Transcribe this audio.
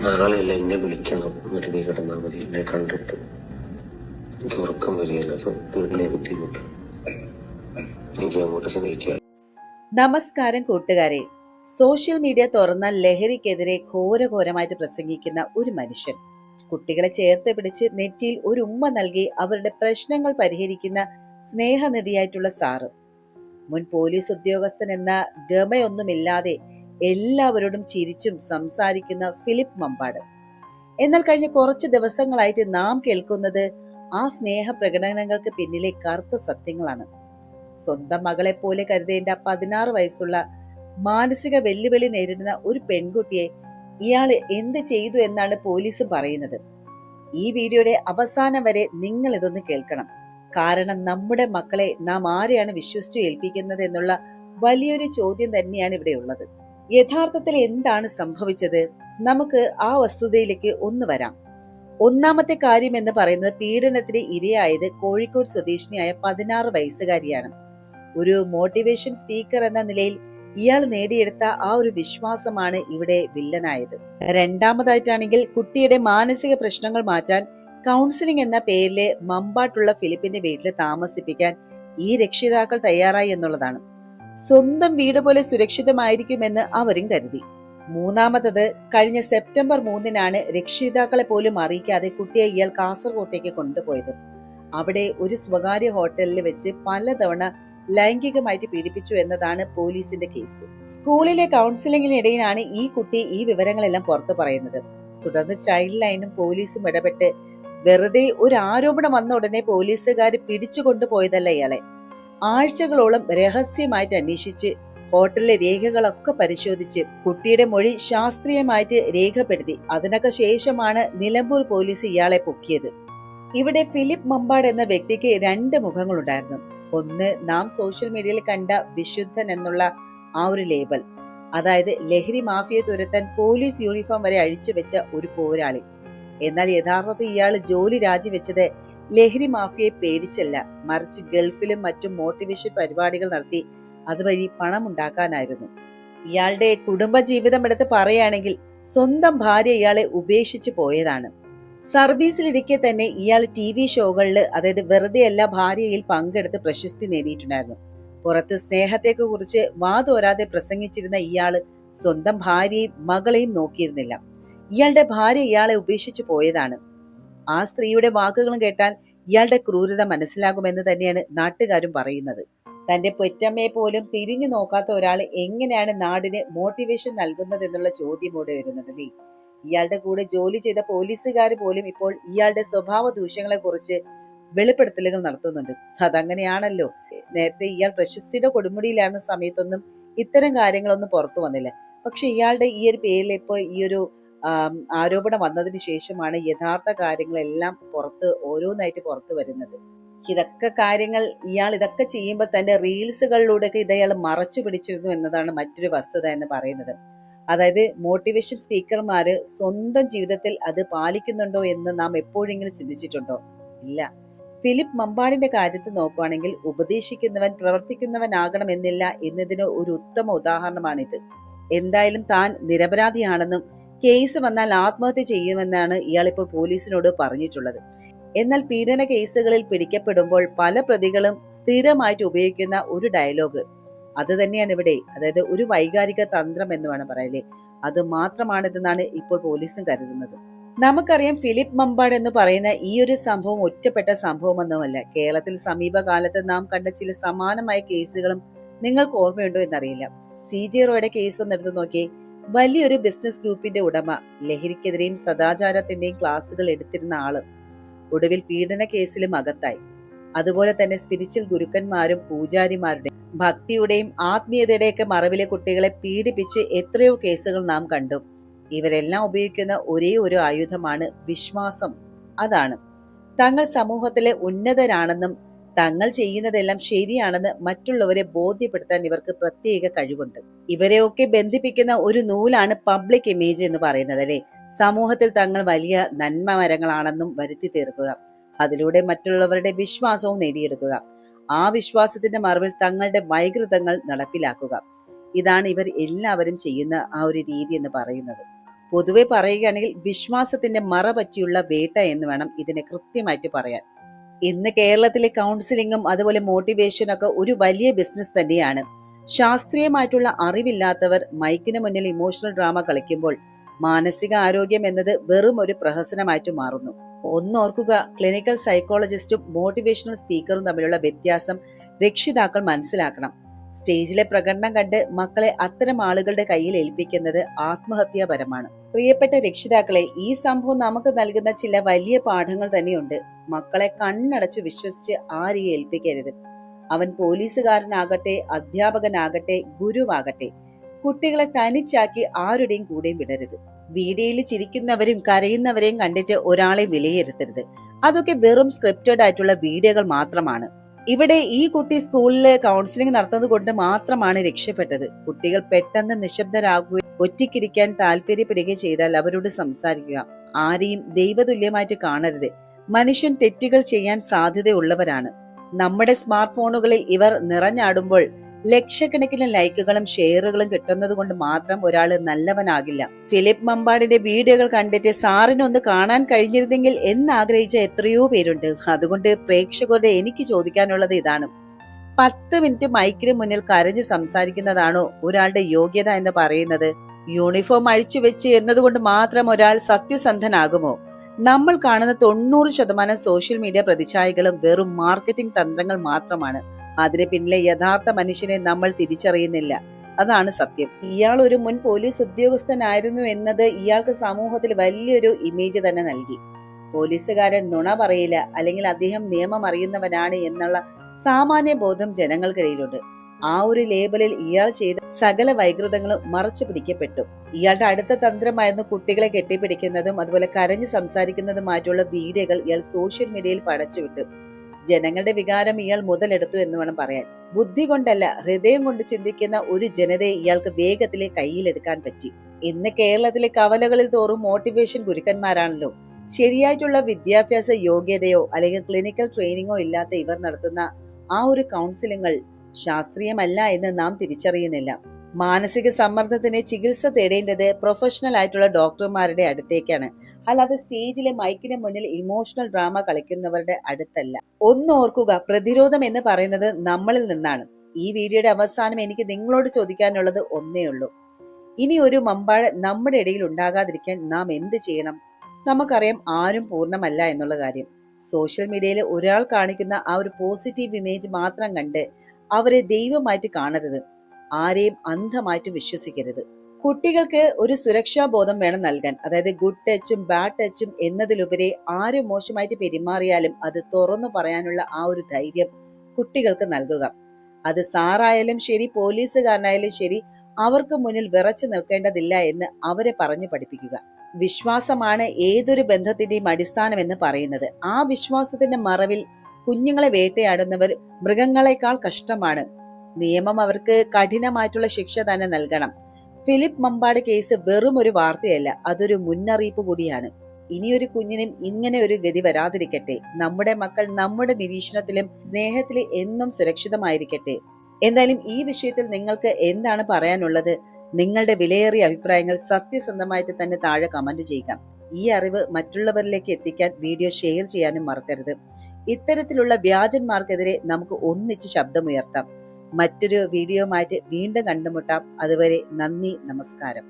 നാളെയല്ല എന്നെ വിളിക്കണം എന്നിട്ട് നീ കിടന്നാൽ മതി. എന്നെ കണ്ടിട്ട്. എനിക്ക് ഉറക്കം വരികയല്ല. സത്യത്തിലെ ബുദ്ധിമുട്ട്. എനിക്ക് അങ്ങോട്ട് സ്നേഹിക്കുക നമസ്കാരം കൂട്ടുകാരെ. സോഷ്യൽ മീഡിയ തുറന്ന ലഹരിക്കെതിരെ ഘോരഘോരമായിട്ട് പ്രസംഗിക്കുന്ന ഒരു മനുഷ്യൻ. കുട്ടികളെ ചേർത്ത് പിടിച്ച് നെറ്റിയിൽ ഒരു ഉമ്മ നൽകി അവരുടെ പ്രശ്നങ്ങൾ പരിഹരിക്കുന്ന സ്നേഹനിധിയായിട്ടുള്ള സാറ്. മുൻ പോലീസ് ഉദ്യോഗസ്ഥൻ എന്ന ഗമയൊന്നുമില്ലാതെ എല്ലാവരോടും ചിരിച്ചും സംസാരിക്കുന്ന ഫിലിപ്പ് മമ്പാട്. എന്നാൽ കഴിഞ്ഞ കുറച്ച് ദിവസങ്ങളായിട്ട് നാം കേൾക്കുന്നത് ആ സ്നേഹ പ്രകടനങ്ങൾക്ക് പിന്നിലെ കറുത്ത സത്യങ്ങളാണ്. സ്വന്തം മകളെ പോലെ കരുതേണ്ട പതിനാറ് വയസ്സുള്ള മാനസിക വെല്ലുവിളി നേരിടുന്ന ഒരു പെൺകുട്ടിയെ ഇയാൾ എന്ത് ചെയ്തു എന്നാണ് പോലീസ് പറയുന്നത്. ഈ വീഡിയോയുടെ അവസാനം വരെ നിങ്ങൾ ഇതൊന്ന് കേൾക്കണം. കാരണം നമ്മുടെ മക്കളെ നാം ആരെയാണ് വിശ്വസിച്ചു ഏൽപ്പിക്കുന്നത് എന്നുള്ള വലിയൊരു ചോദ്യം തന്നെയാണ് ഇവിടെ ഉള്ളത്. യഥാർത്ഥത്തിൽ എന്താണ് സംഭവിച്ചത്? നമുക്ക് ആ വസ്തുതയിലേക്ക് ഒന്ന് വരാം. ഒന്നാമത്തെ കാര്യം എന്ന് പറയുന്നത് പീഡനത്തിന് ഇരയായത് കോഴിക്കോട് സ്വദേശിനിയായ പതിനാറ് വയസ്സുകാരിയാണ്. ഒരു മോട്ടിവേഷൻ സ്പീക്കർ എന്ന നിലയിൽ ഇയാൾ നേടിയെടുത്ത ആ ഒരു വിശ്വാസമാണ് ഇവിടെ വില്ലനായത്. രണ്ടാമതായിട്ടാണെങ്കിൽ കുട്ടിയുടെ മാനസിക പ്രശ്നങ്ങൾ മാറ്റാൻ കൗൺസിലിംഗ് എന്ന പേരിലെ മമ്പാട്ടുള്ള ഫിലിപ്പിന്റെ വീട്ടിൽ താമസിപ്പിക്കാൻ ഈ രക്ഷിതാക്കൾ തയ്യാറായി എന്നുള്ളതാണ്. സ്വന്തം വീട് പോലെ സുരക്ഷിതമായിരിക്കുമെന്ന് അവരും കരുതി. മൂന്നാമത്തത് കഴിഞ്ഞ സെപ്റ്റംബർ മൂന്നിനാണ് രക്ഷിതാക്കളെ പോലും അറിയിക്കാതെ കുട്ടിയെ ഇയാൾ കാസർകോട്ടേക്ക് കൊണ്ടുപോയത്. അവിടെ ഒരു സ്വകാര്യ ഹോട്ടലിൽ വെച്ച് പലതവണ ലൈംഗികമായിട്ട് പീഡിപ്പിച്ചു എന്നതാണ് പോലീസിന്റെ കേസ്. സ്കൂളിലെ കൗൺസിലിംഗിനിടയിലാണ് ഈ കുട്ടി ഈ വിവരങ്ങളെല്ലാം പുറത്തു പറയുന്നത്. തുടർന്ന് ചൈൽഡ് ലൈനും പോലീസും ഇടപെട്ട് വെറുതെ ഒരു ആരോപണം വന്ന ഉടനെ പോലീസുകാർ പിടിച്ചുകൊണ്ടുപോയതല്ല ഇയാളെ. ആഴ്ചകളോളം രഹസ്യമായിട്ട് അന്വേഷിച്ച് ഹോട്ടലിലെ രേഖകളൊക്കെ പരിശോധിച്ച് കുട്ടിയുടെ മൊഴി ശാസ്ത്രീയമായിട്ട് രേഖപ്പെടുത്തി. അതിനൊക്കെ ശേഷമാണ് നിലമ്പൂർ പോലീസ് ഇയാളെ പൊക്കിയത്. ഇവിടെ ഫിലിപ്പ് മമ്പാട് എന്ന വ്യക്തിക്ക് രണ്ട് മുഖങ്ങളുണ്ടായിരുന്നു. ഒന്ന് നാം സോഷ്യൽ മീഡിയയിൽ കണ്ട വിശുദ്ധൻ എന്നുള്ള ആ ഒരു ലേബൽ. അതായത് ലഹരി മാഫിയെ തുരത്താൻ പോലീസ് യൂണിഫോം വരെ അഴിച്ചു വെച്ച ഒരു പോരാളി. എന്നാൽ യഥാർത്ഥത്തിൽ ഇയാൾ ജോലി രാജിവെച്ചത് ലഹരി മാഫിയെ പേടിച്ചല്ല. മറിച്ച് ഗൾഫിലും മറ്റും മോട്ടിവേഷൻ പരിപാടികൾ നടത്തി അതുവഴി പണം ഉണ്ടാക്കാനായിരുന്നു. ഇയാളുടെ കുടുംബ ജീവിതം എടുത്ത് പറയുകയാണെങ്കിൽ സ്വന്തം ഭാര്യ ഇയാളെ ഉപേക്ഷിച്ചു പോയതാണ്. സർവീസിലിരിക്കെ തന്നെ ഇയാൾ ടി വി ഷോകളിൽ അതായത് വെറുതെ അല്ല ഭാര്യയിൽ പങ്കെടുത്ത് പ്രശസ്തി നേടിയിട്ടുണ്ടായിരുന്നു. പുറത്ത് സ്നേഹത്തെക്കുറിച്ച് വാതോരാതെ പ്രസംഗിച്ചിരുന്ന ഇയാൾ സ്വന്തം ഭാര്യയും മകളെയും നോക്കിയിരുന്നില്ല. ഇയാളുടെ ഭാര്യ ഇയാളെ ഉപേക്ഷിച്ചു പോയതാണ്. ആ സ്ത്രീയുടെ വാക്കുകളും കേട്ടാൽ ഇയാളുടെ ക്രൂരത മനസ്സിലാകുമെന്ന് തന്നെയാണ് നാട്ടുകാരും പറയുന്നത്. തന്റെ പൊറ്റമ്മയെ പോലും തിരിഞ്ഞു നോക്കാത്ത ഒരാൾ എങ്ങനെയാണ് നാടിന് മോട്ടിവേഷൻ നൽകുന്നത് എന്നുള്ള ചോദ്യം ഇവിടെ വരുന്നുണ്ട് ഇയാളുടെ കൂടെ ജോലി ചെയ്ത പോലീസുകാർ പോലും ഇപ്പോൾ ഇയാളുടെ സ്വഭാവ ദൂഷ്യങ്ങളെ കുറിച്ച് വെളിപ്പെടുത്തലുകൾ നടത്തുന്നുണ്ട്. അതങ്ങനെയാണല്ലോ. നേരത്തെ ഇയാൾ പ്രശസ്തിയുടെ കൊടുമുടിയിലാണ് സമയത്തൊന്നും ഇത്തരം കാര്യങ്ങളൊന്നും പുറത്തു വന്നില്ല. പക്ഷെ ഇയാളുടെ ഈ ഒരു പേരിൽ ഇപ്പോൾ ഈ ഒരു ആരോപണം വന്നതിന് ശേഷമാണ് യഥാർത്ഥ കാര്യങ്ങളെല്ലാം പുറത്ത് ഓരോന്നായിട്ട് പുറത്തു വരുന്നത്. ഇതൊക്കെ കാര്യങ്ങൾ ഇയാൾ ഇതൊക്കെ ചെയ്യുമ്പോൾ തന്നെ റീൽസുകളിലൂടെയൊക്കെ ഇത് ഇയാൾ മറച്ചു പിടിച്ചിരുന്നു എന്നതാണ് മറ്റൊരു വസ്തുത എന്ന് പറയുന്നത്. അതായത് മോട്ടിവേഷൻ സ്പീക്കർമാര് സ്വന്തം ജീവിതത്തിൽ അത് പാലിക്കുന്നുണ്ടോ എന്ന് നാം എപ്പോഴെങ്കിലും ചിന്തിച്ചിട്ടുണ്ടോ? ഇല്ല. ഫിലിപ്പ് മമ്പാടിന്റെ കാര്യത്തിൽ നോക്കുകയാണെങ്കിൽ ഉപദേശിക്കുന്നവൻ പ്രവർത്തിക്കുന്നവനാകണം എന്നില്ല എന്നതിന് ഒരു ഉത്തമ ഉദാഹരണമാണിത്. എന്തായാലും താൻ നിരപരാധിയാണെന്നും കേസ് വന്നാൽ ആത്മഹത്യ ചെയ്യുമെന്നാണ് ഇയാൾ ഇപ്പോൾ പോലീസിനോട് പറഞ്ഞിട്ടുള്ളത്. എന്നാൽ പീഡന കേസുകളിൽ പിടിക്കപ്പെടുമ്പോൾ പല പ്രതികളും സ്ഥിരമായിട്ട് ഉപയോഗിക്കുന്ന ഒരു ഡയലോഗ് അത് തന്നെയാണ് ഇവിടെ. അതായത് ഒരു വൈകാരിക തന്ത്രം എന്ന് വേണം പറയലേ അത് മാത്രമാണിതെന്നാണ് ഇപ്പോൾ പോലീസും കരുതുന്നത്. നമുക്കറിയാം ഫിലിപ്പ് മമ്പാട് എന്ന് പറയുന്ന ഈ ഒരു സംഭവം ഒറ്റപ്പെട്ട സംഭവമൊന്നുമല്ല. കേരളത്തിൽ സമീപകാലത്ത് നാം കണ്ട ചില സമാനമായ കേസുകളും നിങ്ങൾക്ക് ഓർമ്മയുണ്ടോ എന്നറിയില്ല. സി ജെ റോയുടെ കേസ് ഒന്ന് എടുത്തു നോക്കിയേ. വലിയൊരു ബിസിനസ് ഗ്രൂപ്പിന്റെ ഉടമ ലഹരിക്കെതിരെയും സദാചാരത്തിന്റെയും ക്ലാസുകൾ എടുത്തിരുന്ന ആൾ ഒടുവിൽ പീഡന കേസിലും അകത്തായി. അതുപോലെ തന്നെ സ്പിരിച്വൽ ഗുരുക്കന്മാരും പൂജാരിമാരുടെ ഭക്തിയുടെയും ആത്മീയതയുടെയൊക്കെ മറവിലെ കുട്ടികളെ പീഡിപ്പിച്ച് എത്രയോ കേസുകൾ നാം കണ്ടു. ഇവരെല്ലാം ഉപയോഗിക്കുന്ന ഒരേ ഒരു ആയുധമാണ് വിശ്വാസം. അതാണ്. തങ്ങൾ സമൂഹത്തിലെ ഉന്നതരാണെന്നും തങ്ങൾ ചെയ്യുന്നതെല്ലാം ശരിയാണെന്ന് മറ്റുള്ളവരെ ബോധ്യപ്പെടുത്താൻ ഇവർക്ക് പ്രത്യേക കഴിവുണ്ട്. ഇവരെയൊക്കെ ബന്ധിപ്പിക്കുന്ന ഒരു നൂലാണ് പബ്ലിക് ഇമേജ് എന്ന് പറയുന്നത് അല്ലെ? സമൂഹത്തിൽ തങ്ങൾ വലിയ നന്മ മരങ്ങളാണെന്നും വരുത്തി തീർക്കുക. അതിലൂടെ മറ്റുള്ളവരുടെ വിശ്വാസവും നേടിയെടുക്കുക. ആ വിശ്വാസത്തിന്റെ മറവിൽ തങ്ങളുടെ വൈകൃതങ്ങൾ നടപ്പിലാക്കുക. ഇതാണ് ഇവർ എല്ലാവരും ചെയ്യുന്ന ആ ഒരു രീതി എന്ന് പറയുന്നത്. പൊതുവെ പറയുകയാണെങ്കിൽ വിശ്വാസത്തിന്റെ മറ പറ്റിയുള്ള വേട്ട എന്ന് വേണം ഇതിനെ കൃത്യമായിട്ട് പറയാൻ. ഇന്ന് കേരളത്തിലെ കൗൺസിലിങ്ങും അതുപോലെ മോട്ടിവേഷനും ഒക്കെ ഒരു വലിയ ബിസിനസ് തന്നെയാണ്. ശാസ്ത്രീയമായിട്ടുള്ള അറിവില്ലാത്തവർ മൈക്കിന് മുന്നിൽ ഇമോഷണൽ ഡ്രാമ കളിക്കുമ്പോൾ മാനസിക ആരോഗ്യം എന്നത് വെറും ഒരു പ്രഹസനമായിട്ട് മാറുന്നു. ഒന്നോർക്കുക ക്ലിനിക്കൽ സൈക്കോളജിസ്റ്റും മോട്ടിവേഷണൽ സ്പീക്കറും തമ്മിലുള്ള വ്യത്യാസം രക്ഷിതാക്കൾ മനസ്സിലാക്കണം. സ്റ്റേജിലെ പ്രകടനം കണ്ട് മക്കളെ അത്തരം ആളുകളുടെ കയ്യിൽ ഏൽപ്പിക്കുന്നത് ആത്മഹത്യാപരമാണ്. പ്രിയപ്പെട്ട രക്ഷിതാക്കളെ ഈ സംഭവം നമുക്ക് നൽകുന്ന ചില വലിയ പാഠങ്ങൾ തന്നെയുണ്ട്. മക്കളെ കണ്ണടച്ച് വിശ്വസിച്ച് ആരെയും ഏൽപ്പിക്കരുത്. അവൻ പോലീസുകാരനാകട്ടെ അധ്യാപകനാകട്ടെ ഗുരുവാകട്ടെ. കുട്ടികളെ തനിച്ചാക്കി ആരുടെയും കൂടെ വിടരുത്. വീഡിയോയിൽ ചിരിക്കുന്നവരും കരയുന്നവരെയും കണ്ടിട്ട് ഒരാളെ വിലയിരുത്തരുത്. അതൊക്കെ വെറും സ്ക്രിപ്റ്റഡ് ആയിട്ടുള്ള വീഡിയോകൾ മാത്രമാണ്. ഇവിടെ ഈ കുട്ടി സ്കൂളിൽ കൗൺസിലിംഗ് നടത്തുന്നത് കൊണ്ട് മാത്രമാണ് രക്ഷപ്പെട്ടത്. കുട്ടികൾ പെട്ടെന്ന് നിശബ്ദരാകുകയും ഒറ്റയ്ക്കിരിക്കാൻ താല്പര്യപ്പെടുകയും ചെയ്താൽ അവരോട് സംസാരിക്കുക. ആരെയും ദൈവതുല്യമായിട്ട് കാണരുത്. മനുഷ്യൻ തെറ്റുകൾ ചെയ്യാൻ സാധ്യതയുള്ളവരാണ്. നമ്മുടെ സ്മാർട്ട് ഫോണുകളിൽ ഇവർ നിറഞ്ഞാടുമ്പോൾ ലക്ഷക്കണക്കിന് ലൈക്കുകളും ഷെയറുകളും കിട്ടുന്നത് കൊണ്ട് മാത്രം ഒരാൾ നല്ലവനാകില്ല. ഫിലിപ്പ് മമ്പാടിന്റെ വീഡിയോകൾ കണ്ടിട്ട് സാറിന് ഒന്ന് കാണാൻ കഴിഞ്ഞിരുന്നെങ്കിൽ എന്നാഗ്രഹിച്ച എത്രയോ പേരുണ്ട്. അതുകൊണ്ട് പ്രേക്ഷകരുടെ എനിക്ക് ചോദിക്കാനുള്ളത് ഇതാണ്. പത്ത് മിനിറ്റ് മൈക്കിന് മുന്നിൽ കരഞ്ഞ് സംസാരിക്കുന്നതാണോ ഒരാളുടെ യോഗ്യത എന്ന് പറയുന്നത്? യൂണിഫോം അഴിച്ചു വെച്ച് എന്നതുകൊണ്ട് മാത്രം ഒരാൾ സത്യസന്ധനാകുമോ? നമ്മൾ കാണുന്ന തൊണ്ണൂറ് ശതമാനം സോഷ്യൽ മീഡിയ പ്രതിച്ഛായകളും വെറും മാർക്കറ്റിംഗ് തന്ത്രങ്ങൾ മാത്രമാണ്. അതിന് പിന്നിലെ യഥാർത്ഥ മനുഷ്യനെ നമ്മൾ തിരിച്ചറിയുന്നില്ല. അതാണ് സത്യം. ഇയാൾ ഒരു മുൻ പോലീസ് ഉദ്യോഗസ്ഥനായിരുന്നു എന്നത് ഇയാൾക്ക് സമൂഹത്തിൽ വലിയൊരു ഇമേജ് തന്നെ നൽകി. പോലീസുകാരൻ നുണ പറയില്ല അല്ലെങ്കിൽ അദ്ദേഹം നിയമം അറിയുന്നവനാണ് എന്നുള്ള സാമാന്യ ബോധം ജനങ്ങൾക്കിടയിലുണ്ട്. ആ ഒരു ലേബലിൽ ഇയാൾ ചെയ്ത സകല വൈകൃതങ്ങളും മറച്ചു പിടിക്കപ്പെട്ടു. ഇയാളുടെ അടുത്ത തന്ത്രമായിരുന്നു കുട്ടികളെ കെട്ടിപ്പിടിക്കുന്നതും അതുപോലെ കരഞ്ഞു സംസാരിക്കുന്നതുമായിട്ടുള്ള വീഡിയോകൾ ഇയാൾ സോഷ്യൽ മീഡിയയിൽ പടച്ചുവിട്ടു ജനങ്ങളുടെ വികാരം ഇയാൾ മുതലെടുത്തു എന്ന് വേണം പറയാൻ. ബുദ്ധി കൊണ്ടല്ല ഹൃദയം കൊണ്ട് ചിന്തിക്കുന്ന ഒരു ജനതയെ ഇയാൾക്ക് വേഗത്തിലെ കയ്യിലെടുക്കാൻ പറ്റി. ഇന്ന് കേരളത്തിലെ കവലകളിൽ തോറും മോട്ടിവേഷൻ ഗുരുക്കന്മാരാണല്ലോ. ശരിയായിട്ടുള്ള വിദ്യാഭ്യാസ യോഗ്യതയോ അല്ലെങ്കിൽ ക്ലിനിക്കൽ ട്രെയിനിങ്ങോ ഇല്ലാത്ത ഇവർ നടത്തുന്ന ആ ഒരു കൗൺസിലിങ്ങൾ ശാസ്ത്രീയമല്ല എന്ന് നാം തിരിച്ചറിയുന്നില്ല. മാനസിക സമ്മർദ്ദത്തിന് ചികിത്സ തേടേണ്ടത് പ്രൊഫഷണൽ ആയിട്ടുള്ള ഡോക്ടർമാരുടെ അടുത്തേക്കാണ്. അല്ലാതെ സ്റ്റേജിലെ മൈക്കിന് മുന്നിൽ ഇമോഷണൽ ഡ്രാമ കളിക്കുന്നവരുടെ അടുത്തല്ല. ഒന്ന് ഓർക്കുക പ്രതിരോധം എന്ന് പറയുന്നത് നമ്മളിൽ നിന്നാണ്. ഈ വീഡിയോയുടെ അവസാനം എനിക്ക് നിങ്ങളോട് ചോദിക്കാനുള്ളത് ഒന്നേ ഉള്ളൂ. ഇനി ഒരു മമ്പാഴ് നമ്മുടെ ഇടയിൽ ഉണ്ടാകാതിരിക്കാൻ നാം എന്ത് ചെയ്യണം? നമുക്കറിയാം ആരും പൂർണമല്ല എന്നുള്ള കാര്യം. സോഷ്യൽ മീഡിയയിൽ ഒരാൾ കാണിക്കുന്ന ആ ഒരു പോസിറ്റീവ് ഇമേജ് മാത്രം കണ്ട് അവരെ ദൈവമായിട്ട് കാണരുത്. ആരെയും അന്ധമായിട്ട് വിശ്വസിക്കരുത്. കുട്ടികൾക്ക് ഒരു സുരക്ഷാ ബോധം വേണം നൽകാൻ. അതായത് ഗുഡ് ടച്ചും ബാഡ് ടച്ചും എന്നതിലുപരി ആര് മോശമായിട്ട് പെരുമാറിയാലും അത് തുറന്നു പറയാനുള്ള ആ ഒരു ധൈര്യം കുട്ടികൾക്ക് നൽകുക. അത് സാറായാലും ശരി പോലീസുകാരനായാലും ശരി അവർക്ക് മുന്നിൽ വിറച്ചു നിൽക്കേണ്ടതില്ല എന്ന് അവരെ പറഞ്ഞു പഠിപ്പിക്കുക. വിശ്വാസമാണ് ഏതൊരു ബന്ധത്തിന്റെയും അടിസ്ഥാനം എന്ന് പറയുന്നത്. ആ വിശ്വാസത്തിന്റെ മറവിൽ കുഞ്ഞുങ്ങളെ വേട്ടയാടുന്നവർ മൃഗങ്ങളെക്കാൾ കഷ്ടമാണ്. നിയമം അവർക്ക് കഠിനമായിട്ടുള്ള ശിക്ഷ തന്നെ നൽകണം. ഫിലിപ്പ് മമ്പാട് കേസ് വെറും ഒരു വാർത്തയല്ല അതൊരു മുന്നറിയിപ്പ് കൂടിയാണ്. ഇനിയൊരു കുഞ്ഞിനും ഇങ്ങനെ ഒരു ഗതി വരാതിരിക്കട്ടെ. നമ്മുടെ മക്കൾ നമ്മുടെ നിരീക്ഷണത്തിലും സ്നേഹത്തിലും എന്നും സുരക്ഷിതമായിരിക്കട്ടെ. എന്തായാലും ഈ വിഷയത്തിൽ നിങ്ങൾക്ക് എന്താണ് പറയാനുള്ളത്? നിങ്ങളുടെ വിലയേറിയ അഭിപ്രായങ്ങൾ സത്യസന്ധമായിട്ട് തന്നെ താഴെ കമന്റ് ചെയ്യുക. ഈ അറിവ് മറ്റുള്ളവരിലേക്ക് എത്തിക്കാൻ വീഡിയോ ഷെയർ ചെയ്യാനും മറക്കരുത്. ഇത്തരത്തിലുള്ള വ്യാജന്മാർക്കെതിരെ നമുക്ക് ഒന്നിച്ച് ശബ്ദമുയർത്താം. മറ്റൊരു വീഡിയോ വീണ്ടും കണ്ടുമുട്ടാം. അതുവരെ നന്ദി നമസ്കാരം.